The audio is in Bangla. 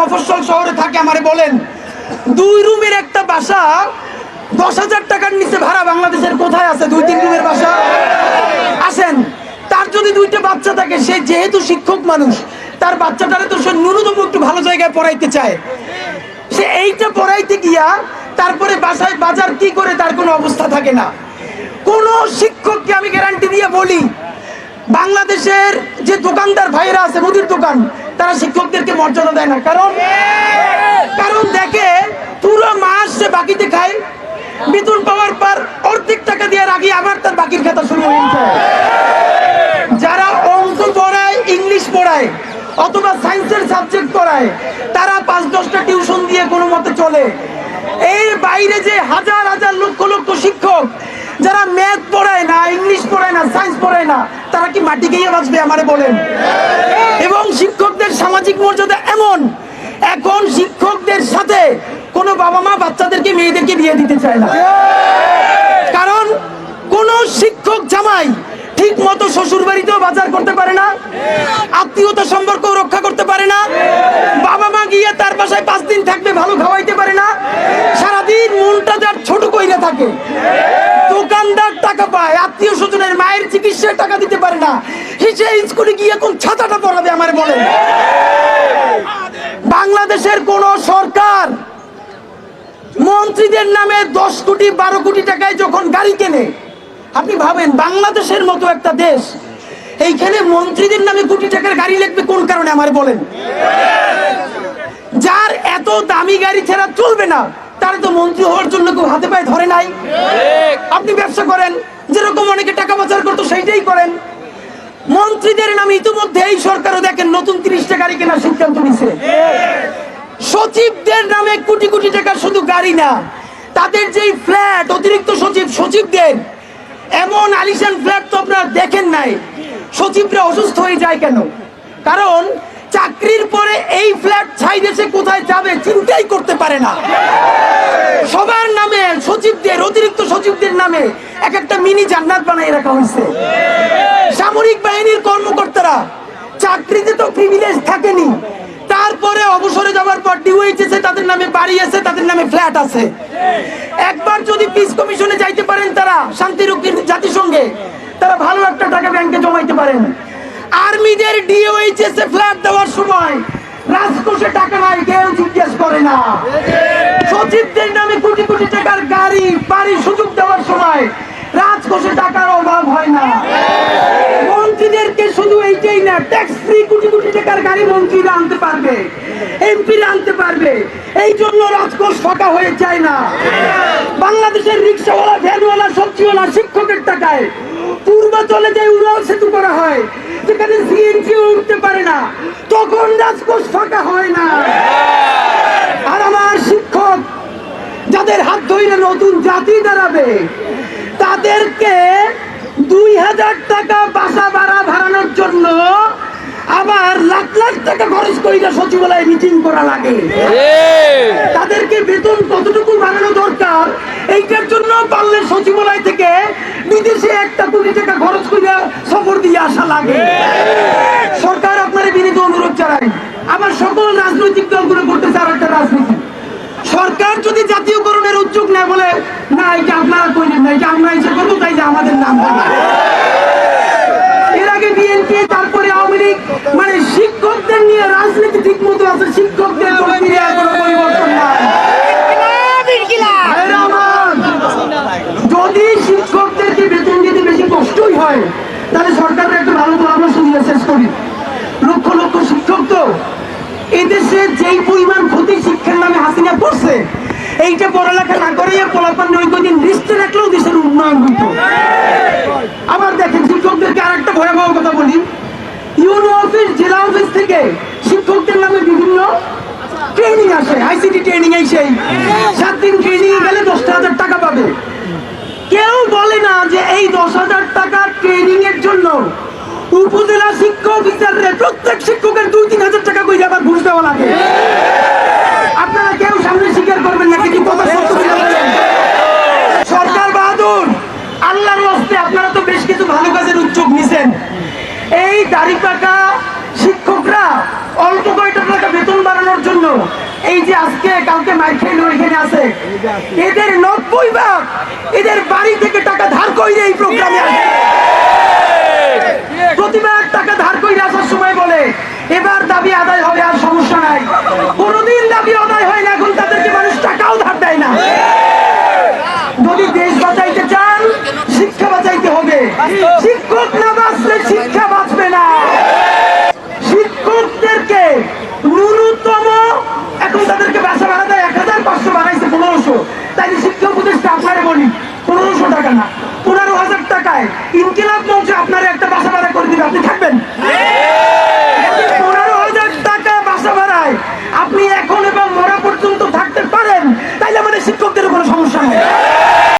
মফস্বল শহরে থাকে, আমারে বলেন। দুই রুমের একটা বাসা, দশ হাজার টাকার নিচে ভাড়া বাংলাদেশের কোথায় আছে? দুই, তিন রুমের বাসা? আসেন, তার যদি দুইটা বাচ্চা থাকে, সে যেহেতু শিক্ষক মানুষ, তার বাচ্চাটারে তো সে ন্যূনতম একটু ভালো জায়গায় পড়াইতে চায়। সে এইটা পড়াইতে গিয়া, তারপরে বাসায় বাজার কি করে, তার কোনো অবস্থা থাকে না। কোন শিক্ষককে আমি গ্যারান্টি দিয়ে বলি, বাংলাদেশের যে দোকানদার ভাইরা আছে, মুদির দোকান তারা শিক্ষকদেরকে মর্যাদা দেয় না। কারণ কারণ দেখে পুরো মাস সে বাকিতে খায়। বেতন পাওয়ার পর অর্ধেক টাকা দিয়ে রাখি আবার তার বাকির খাতা শুরু হয়ে যায় যারা অঙ্ক পড়ায়, ইংলিশ পড়ায়, অথবা সায়েন্সের সাবজেক্ট পড়ায়, তারা পাঁচ দশটা টিউশন দিয়ে কোনো মতে চলে। এর বাইরে যে হাজার হাজার লক্ষ লক্ষ শিক্ষক যারা ম্যাথ পড়ায় না পড়ায় না, তারা কি মাটি গিয়ে বাঁচবে আমারে বলেন? এবং শিক্ষকদের সামাজিক মর্যাদা এমন, এখন শিক্ষকদের সাথে কোনো বাবা মা বাচ্চাদেরকে মেয়েদেরকে বিয়ে দিতে চায় না। কারণ কোন শিক্ষক জামাই ঠিক মতো শ্বশুর বাড়িতেও বাজার করতে পারে না, আত্মীয়তা সম্পর্ক রক্ষা করতে পারে না, বাবা মা গিয়ে তার বাসায় পাঁচ দিন থাকবে, ভালো খাওয়াইতে পারে না, সারাদিন মনটা যার ছোট কইরা থাকে। দোকানদার টাকা পায়, আত্মীয় স্বজনের মায়ের চিকিৎসায় টাকা দিতে পারে না। সে স্কুলে গিয়ে কোন ছাতাটা পড়াবে আমার বলেন বাংলাদেশের কোন সরকার মন্ত্রীদের নামে দশ কোটি, বারো কোটি টাকায় যখন গাড়ি কেনে, আপনি ভাবেন বাংলাদেশের মতো একটা দেশ, এইখানে মন্ত্রীদের নামে কোটি টাকার গাড়ি লিখবে কোন কারণে আমার বলেন? যার এত দামি গাড়ি ছাড়া চলবে না। তার তো মন্ত্রী হওয়ার জন্য কেউ হাতে পায়ে ধরে নাই। আপনি ব্যবসা করেন যেরকম অনেকে টাকা পাচার করতো সেইটাই করেন। মন্ত্রীদের নামে ইতিমধ্যে এই সরকারও দেখেন নতুন তিরিশটা গাড়ি কেনার সিদ্ধান্ত নিছে সচিবদের নামে কোটি কোটি টাকা শুধু গাড়ি না তাদের যেই ফ্ল্যাট অতিরিক্ত সচিব সচিবদের এমন আলিশান ফ্ল্যাট তো আপনারা দেখেন নাই। সচিবরা অসুস্থ হয়ে যায় কেন? কারণ চাকরির পরে এই ফ্ল্যাট ছাই দেশে কোথায় যাবে চিন্তাই করতে পারে না। সবার নামে সচিবদের, অতিরিক্ত সচিবদের নামে এক একটা মিনি জান্নাত বানাই রাখা হয়েছে। সামরিক বাহিনীর কর্মকর্তারা চাকরিতে তো প্রিভিলেজ থাকেনি। তারপরে অবসরে যাওয়ার পর ডিওএইচএস তাদের নামে বাড়ি আছে, তাদের নামে ফ্ল্যাট আছে। একবার যদি পিস কমিশনে যাইতে পারেন তারা শান্তিরক্ষীর জাতিসংঘে, তারা ভালো একটা টাকা ব্যাংকে জমাইতে পারেন। আর্মিদের ডিওএইচএস এ ফ্ল্যাট দেওয়ার সময় রাজকোষে টাকা নাই, কেউ জিজ্ঞেস করে না। সচিবদের নামে কোটি কোটি টাকার গাড়ি, বাড়ি সুযোগ দেওয়ার সময় রাজকোষে টাকার অভাব হয় না। মন্ত্রীদেরকে শুধু এইটাই না ট্যাক্স ফ্রি কোটি কোটি টাকার গাড়ি মন্ত্রীরা আনতে পারবে এমপিরা আনতে পারবে। এই জন্য রাজকোষ ফাঁকা হয়ে যায় না। বাংলাদেশের রিক্সাওয়ালা, ভ্যানওয়ালা, সবজিওয়ালা, শিক্ষকের টাকায় পূর্বাচলে যে উড়াল সেতু করা হয়, যেখানে সিএনজি উঠতে পারে না, তখন রাজকোষ ফাঁকা হয় না। আর আমার শিক্ষক, যাদের হাত ধরে নতুন জাতি দাঁড়াবে, তাদেরকে দুই হাজার টাকা বাসা ভাড়া ভাড়ানোর জন্য টাকা সচিবালয়ে মিটিং করা লাগে। তাদেরকে বেতন কতটুকু বাড়ানো দরকার এইটার জন্য পারলে সচিবালয় থেকে বিদেশে একটা কোটি টাকা খরচ করিয়া সফর দিয়ে আসা লাগে। সরকার আপনার বিনীত অনুরোধ জানাই। আমার সকল রাজনৈতিক দলগুলো করতে চার একটা রাজনীতি। সরকার যদি জাতীয়করণের উদ্যোগ নেয় বলে না এটা আপনারা কইলেন না এটা আমরা এসে করব তাই যে আমাদের নাম হবে এর আগে বিএনপি তারপরে আওয়ামী লীগ মানে শিক্ষকদের নিয়ে রাজনীতি ঠিক মতো আছে, শিক্ষকদের পরিবর্তন নাই। যদি বেতন দিতে বেশি কষ্টই হয়, তাহলে সরকারের একটা ভালো পরামর্শ দিয়ে শেষ করি। লক্ষ লক্ষ শিক্ষক তো এদেশে যেই পরিমাণ ক্ষতি শিক্ষার নামে হাসিনা করছে, এইটা পড়ালেখা না করে পোলাপান ওই কদিন লিস্টে রাখলেও দেশের উন্নয়ন হইত। আবার দেখেন, শিক্ষকদেরকে আরেকটা ভয়াবহ কথা বলি। ইউনো অফিস, জেলা অফিস থেকে শিক্ষকদের নামে বিভিন্ন ট্রেনিং আসে আইসিটি ট্রেনিং এই সেই। সাত দিন ট্রেনিং গেলে দশটা হাজার টাকা পাবে। কেউ বলে না যে এই দশ হাজার টাকা ট্রেনিং এর জন্য উপজেলা শিক্ষক অফিসাররে প্রত্যেক শিক্ষকের দুই তিন হাজার টাকা করে আবার ঘুষ দেওয়া লাগে আপনারা কেউ সামনে স্বীকার করবেন না কিন্তু কথা সত্য করে বলেন। সরকার বাহাদুর আল্লাহর হস্তে আপনারা তো বেশ কিছু ভালো কাজের উদ্যোগ নিছেন এই দাড়ি পাকা শিক্ষকরা অল্প কয়টা টাকা বেতন বাড়ানোর জন্য এই যে আজকে কালকে মাইক খেলো, এখানে আছে। এদের নব্বই ভাগ এদের বাড়ি থেকে টাকা ধার করে এই প্রোগ্রামে আসে